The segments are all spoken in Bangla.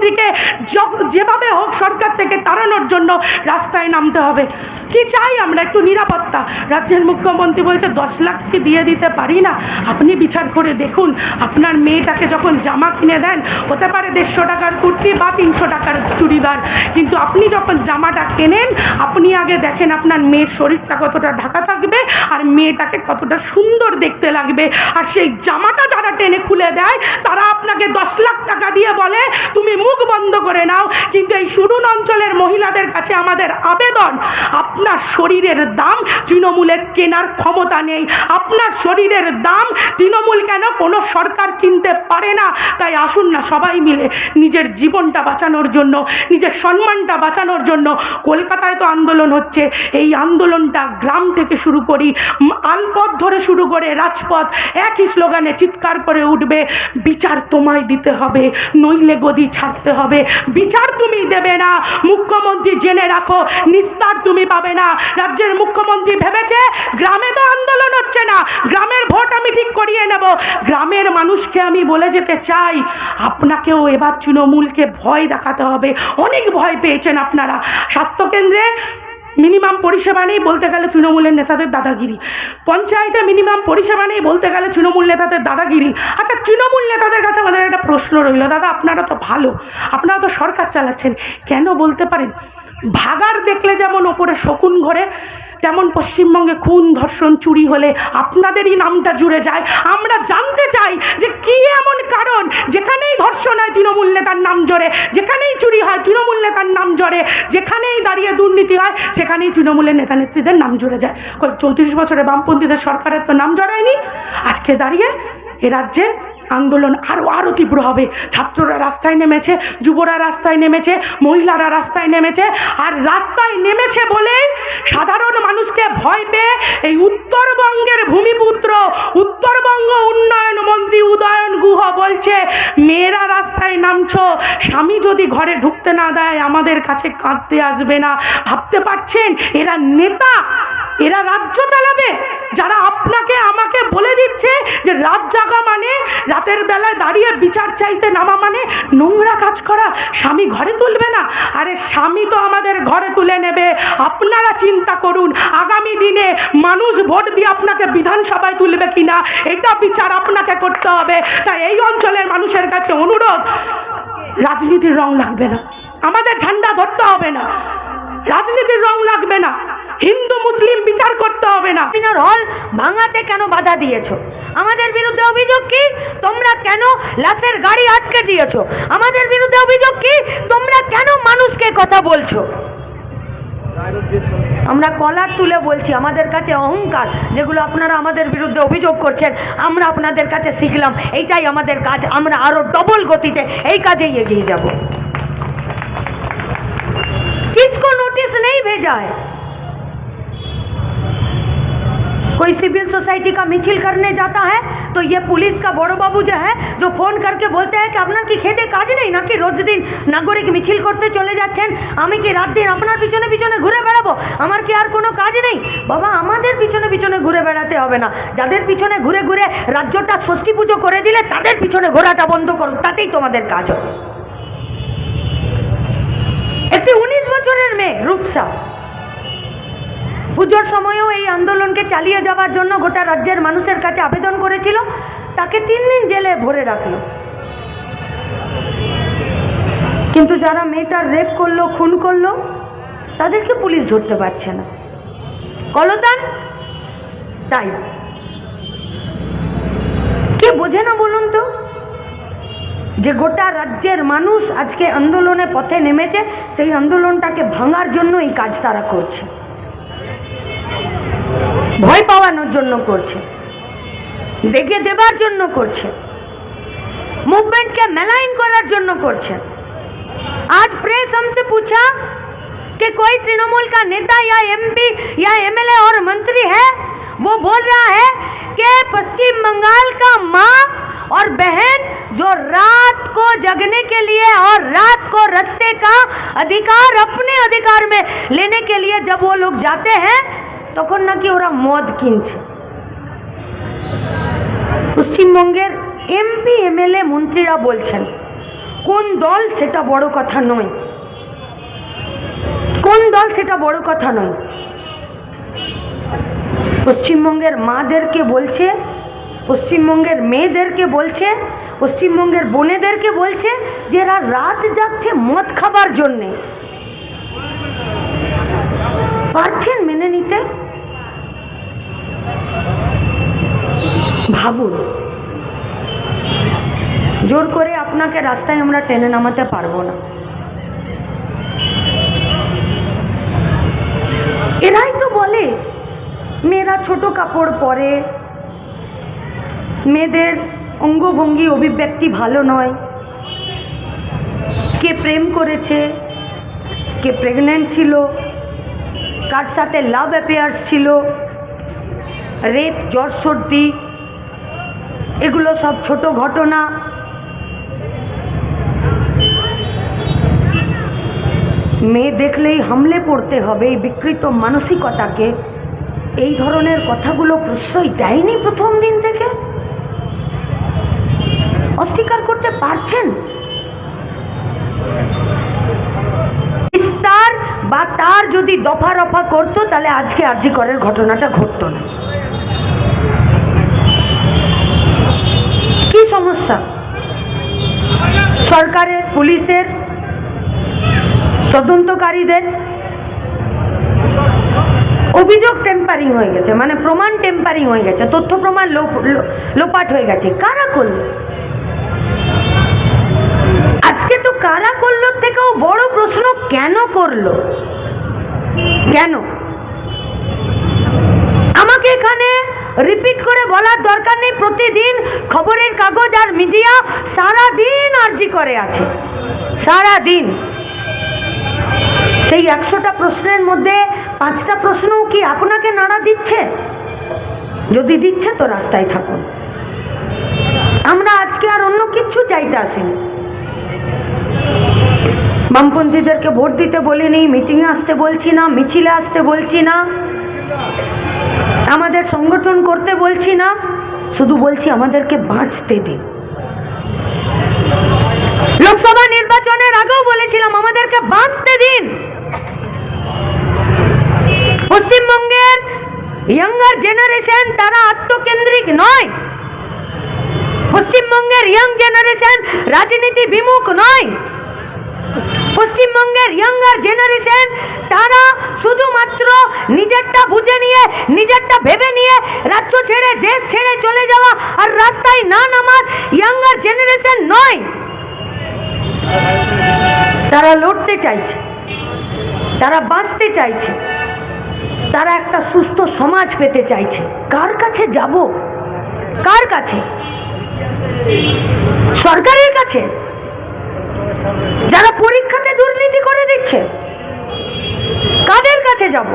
মুখ্যমন্ত্রীকে যেভাবে হোক সরকার থেকে তাড়ানোর জন্য রাস্তায় নামতে হবে। কি চাই আমরা? একটু নিরাপত্তা। রাজ্যের মুখ্যমন্ত্রী বলছে, দশ লাখকে দিয়ে দিতে পারি না। আপনি বিচার করে দেখুন। আপনার মেয়েটাকে যখন জামা কিনে দেন, হতে পারে দেড়শো টাকার কুর্তি বা তিনশো টাকার চুড়িদার। কিন্তু আপনি যখন জামাটা কেনেন, আপনি আগে দেখেন আপনার মেয়ের শরীরটা কতটা ঢাকা থাকবে আর মেয়েটাকে কতটা সুন্দর দেখতে লাগবে। আর সেই জামাটা যারা টেনে খুলে দেয়, তারা আপনাকে দশ লাখ টাকা দিয়ে বলে, তুমি মুখ বন্ধ করে নাও। কিন্তু এই সুরুন অঞ্চলের মহিলাদের কাছে আমাদের আবেদন। আপনার শরীরের দাম তৃণমূলের কেনার ক্ষমতা নেই। আপনার শরীরের দাম তৃণমূল কেন কোনো সরকার কিনতে পারে না? তাই আসুন না সবাই মিলে নিজের জীবনটা বাঁচানোর জন্য, নিজের সম্মানটা বাঁচানোর জন্য কলকাতায় তো আন্দোলন হচ্ছে। এই আন্দোলনটা গ্রাম থেকে শুরু করি আলপথ ধরে শুরু করে রাজপথ। একই স্লোগানে চিৎকার করে উঠবে, বিচার তোমায় দিতে হবে। নইলে গদি ছাড়তে হবে। বিচার তুমি দেবে না। মুখ্যমন্ত্রী জেনে রাখো, নিস্তার তুমি পাবে না। রাজ্যের মুখ্যমন্ত্রী ভেবেছে গ্রামে তো আন্দোলন হচ্ছে না। গ্রামের ভোট আমি ঠিক করিয়ে নেব। গ্রামের মানুষকে আমি বলে যেতে চাই, আপনাকেও এবার তৃণমূলকে ভয় দেখাতে হবে। অনেক ভয় পেয়েছেন আপনারা। স্বাস্থ্যকেন্দ্রে মিনিমাম পরিষেবা নেই বলতে গেলে তৃণমূলের নেতাদের দাদাগিরি। পঞ্চায়েতে মিনিমাম পরিষেবা নেই বলতে গেলে তৃণমূল নেতাদের দাদাগিরি। আচ্ছা তৃণমূল নেতাদের কাছে আমাদের প্রশ্ন রইল, দাদা, আপনারা তো ভালো। আপনারা তো সরকার চালাচ্ছেন। কেন বলতে পারেন? ভাগার দেখলে যেমন ওপরে শকুন ঘরে, তেমন পশ্চিমবঙ্গে খুন, ধর্ষণ, চুরি হলে আপনাদেরই নামটা জুড়ে যায়। আমরা জানতে চাই যে কি এমন কারণ, যেখানেই ধর্ষণ হয় তৃণমূল নেতার নাম জড়ে যেখানেই চুরি হয় তৃণমূল নেতার নাম জড়ে যেখানেই দাঁড়িয়ে দুর্নীতি হয়, সেখানেই তৃণমূলের নেতা নেত্রীদের নাম জুড়ে যায়। চৌত্রিশ বছরে বামপন্থীদের সরকারের তো নাম জড়ায়নি। আজকে দাঁড়িয়ে এ রাজ্যের আন্দোলন আরও আরও তীব্র হবে। ছাত্ররা রাস্তায় নেমেছে, যুবরা রাস্তায় নেমেছে, মহিলারা রাস্তায় নেমেছে, আর রাস্তায় নেমেছে বলেই সাধারণ মানুষকে ভয় পেয়ে এই উত্তরবঙ্গের ভূমিপুত্র, উত্তরবঙ্গ উন্নয়ন মন্ত্রী উদয়ন গুহ বলছে, মেয়েরা রাস্তায় নামছ, স্বামী যদি ঘরে ঢুকতে না দেয়, আমাদের কাছে কাঁদতে আসবে না। ভাবতে পারছেন? এরা নেতা, এরা রাজ্য চালাবে, যারা আপনাকে বলে দিচ্ছে যে রাত জাগা মানে রাতের বেলায় দাঁড়িয়ে বিচার চাইতে নামা মানে নোংরা কাজ করা। স্বামী ঘরে তুলবে না। আরে স্বামী তো আমাদের ঘরে তুলে নেবে। আপনারা চিন্তা করুন, আগামী দিনে মানুষ ভোট দিয়ে আপনাকে বিধানসভায় তুলবে কিনা? এটা বিচার আপনাকে করতে হবে। তাই এই অঞ্চলের মানুষের কাছে অনুরোধ, রাজনীতির রং লাগবে না। আমাদের ঝান্ডা ধরতে হবে না। রাজনীতির রং লাগবে না। হিন্দু মুসলিম বিচার করতে হবে না। সিনেমার হল ভাঙাতে কেন বাধা দিয়েছ? আমাদের বিরুদ্ধে অভিযোগ কি? তোমরা কেন লাশের গাড়ি আটকে দিয়েছ? আমাদের বিরুদ্ধে অভিযোগ কি? তোমরা কেন মানুষকে কথা বলছো? আমরা কলার তুলে বলছি, আমাদের কাছে অহংকার, যেগুলো আপনারা আমাদের বিরুদ্ধে অভিযোগ করছেন, আমরা আপনাদের কাছে শিখলাম, এইটাই আমাদের কাজ, আমরা আরও ডবল গতিতে এই কাজেই এগিয়ে যাব। কিছু নোটিশ নেই ভেজায়? कोई सिविल सोसाइटी का मिचिल करने जाता है, तो ये पुलिस का বড় বাবু যে হ্যাঁ যে ফোন করকে বলতে হ্যাঁ কি আপনার কি খেতে কাজ নেই নাকি রোজ দিন নাগরিক মিছিল করতে চলে যাচ্ছেন আমি কি রাত দিন আপনার পিছনে পিছনে ঘুরে বেড়াবো আমার কি আর কোনো কাজ নেই বাবা আমাদের পিছনে পিছনে ঘুরে বেড়াতে হবে না যাদের পিছনে ঘুরে ঘুরে রাজ্যটা ষষ্ঠী পুজো করে দিলে, তাদের পিছনে ঘোরাটা বন্ধ করো, তাতেই তোমাদের কাজ হবে। একটি উনিশ বছরের মেয়ে, রূপসা। পুজোর সময়ও এই আন্দোলনকে চালিয়ে যাওয়ার জন্য গোটা রাজ্যের মানুষের কাছে আবেদন করেছিল, তাকে তিন দিন জেলে ভরে রাখল। কিন্তু যারা মেয়েটার রেপ করল, খুন করল, তাদেরকে পুলিশ ধরতে পারছে না। কলতান? তাই। কে বোঝে না বলুন তো? যে গোটা রাজ্যের মানুষ আজকে আন্দোলনে পথে নেমেছে, সেই আন্দোলনটাকে ভাঙার জন্য এই কাজ তারা করছে। भय पवान জন্য করছে। দেখে দেবার জন্য করছে। के मेलाइन करार्जन कर आज प्रेस हमसे पूछा कि कोई तृणमूल का नेता या एमपी या एमएलए और मंत्री है? वो बोल रहा है कि पश्चिम बंगाल का माँ और बहन जो रात को जगने के लिए और रात को रस्ते का अधिकार अपने अधिकार में लेने के लिए जब वो लोग जाते हैं তখন নাকি ওরা মদ কিনছে। পশ্চিমবঙ্গের এমপি, এমএলএ মন্ত্রীরা বলছেন, কোন দল সেটা বড় কথা নয়। কোন দল সেটা বড় কথা নয়। পশ্চিমবঙ্গের মাদেরকে বলছে, পশ্চিমবঙ্গের মেয়েদেরকে বলছে, পশ্চিমবঙ্গের বোনেদেরকে বলছে যে এরা রাত যাচ্ছে মদ খাবার জন্যে। পারছেন মেনে নিতে? ভাবুন। জোর করে আপনাকে রাস্তায় আমরা টেনে নামাতে পারব না। এরাই তো বলে, মেয়েরা ছোট কাপড় পরে, মেয়েদের অঙ্গভঙ্গি অভিব্যক্তি ভালো নয়। কে প্রেম করেছে, কে প্রেগনেন্ট ছিল, কার সাথে লাভ অ্যাফেয়ার্স ছিল রেপ জ্বর সর্দি এগুলো সব ছোট ঘটনা। মেয়ে দেখলেই হামলে পড়তে হবে এই বিকৃত মানসিকতাকে। এই ধরনের কথাগুলো প্রশ্রয় দেয়নি প্রথম দিন থেকে? অস্বীকার করতে পারছেন? বা তার যদি দফা রফা করতো, তাহলে আজকে আর্জি করের ঘটনাটা ঘটতো না। সমস্যা? সরকারের, পুলিশের, তদন্তকারীদের অভিযোগ টেম্পারিং হয়ে গেছে মানে প্রমাণ টেম্পারিং হয়ে গেছে, তথ্য প্রমাণ লোপাট হয়ে গেছে। কারা করল? আজকে তো কারা করল থেকেও বড় প্রশ্ন, কেন করল? কেন? আমাকে এখানে রিপিট করে বলার দরকার নেই। প্রতিদিন খবরের কাগজ আর মিডিয়া সারা দিন আর্জি করে আছে। সারা দিন সেই একশোটা প্রশ্নের মধ্যে পাঁচটা প্রশ্নও কি আপনাকে নাড়া দিচ্ছে? যদি দিচ্ছে তো রাস্তায় থাকুন। আমরা আজকে আর অন্য কিচ্ছু চাইতে আসিনি। বামপন্থীদেরকে ভোট দিতে বলিনি, মিটিংয়ে আসতে বলছি না, মিছিলে আসতে বলছি না। আমাদের সংগঠন করতে বলছি না, শুধু বলছি আমাদেরকে বাঁচতে দিন লোকসভা নির্বাচনের আগেও বলেছিলাম, আমাদেরকে বাঁচতে দিন। পশ্চিমবঙ্গের ইয়াঙ্গার জেনারেশন তারা আত্মকেন্দ্রিক নয়। পশ্চিমবঙ্গের ইয়াং জেনারেশন রাজনীতি বিমুখ নয়। পশ্চিমবঙ্গের ইয়াঙ্গার জেনারেশন তারা শুধুমাত্র নিজেরটা বুঝে নিয়ে, নিজেরটা ভেবে নিয়ে রাজ্য ছেড়ে, দেশ ছেড়ে চলে যাওয়া আর রাস্তায় না নামার ইয়াঙ্গার জেনারেশন নয়। তারা লড়তে চাইছে, তারা বাঁচতে চাইছে, তারা একটা সুস্থ সমাজ পেতে চাইছে। কার কাছে যাব? কার কাছে? সরকারের কাছে? যারা পরীক্ষাতে দুর্নীতি করে দিচ্ছে কাদের কাছে যাব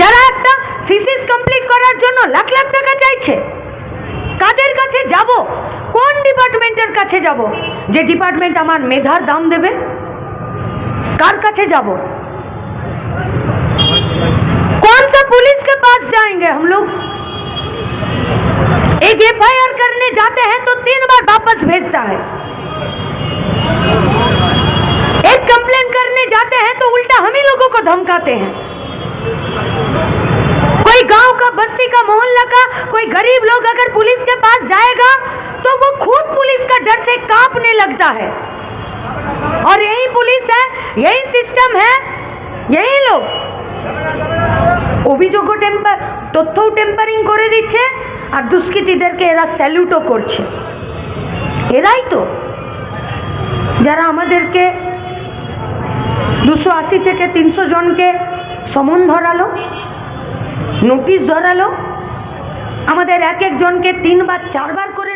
যারা একটা থিসিস কমপ্লিট করার জন্য লাখ লাখ টাকা চাইছে কাদের কাছে যাব কোন ডিপার্টমেন্টের কাছে যাব যে ডিপার্টমেন্ট আমার মেধার দাম দেবে কার কাছে যাব कौन सा पुलिस के पास जाएंगे हम लोग एक एफ करने जाते हैं तो तीन बार वापस भेजता है कंप्लेन करने जाते हैं तो उल्टा हम ही लोगों को धमकाते हैं कोई गांव का बस्ती का मोहल्ला का कोई गरीब लोग अगर पुलिस के पास जाएगा तो वो खुद पुलिस का डर से कांपने लगता है और यही पुलिस है यही सिस्टम है यही लोग অভিযোগও টেম্পার তথ্যও টেম্পারিং করে দিচ্ছে আর দুষ্কৃতীদেরকে এরা স্যালুটও করছে এরাই তো যারা আমাদেরকে দুশো আশি থেকে তিনশো জনকে সমন ধরালো, নোটিশ ধরালো। আমাদের এক একজনকে তিনবার, চারবার করে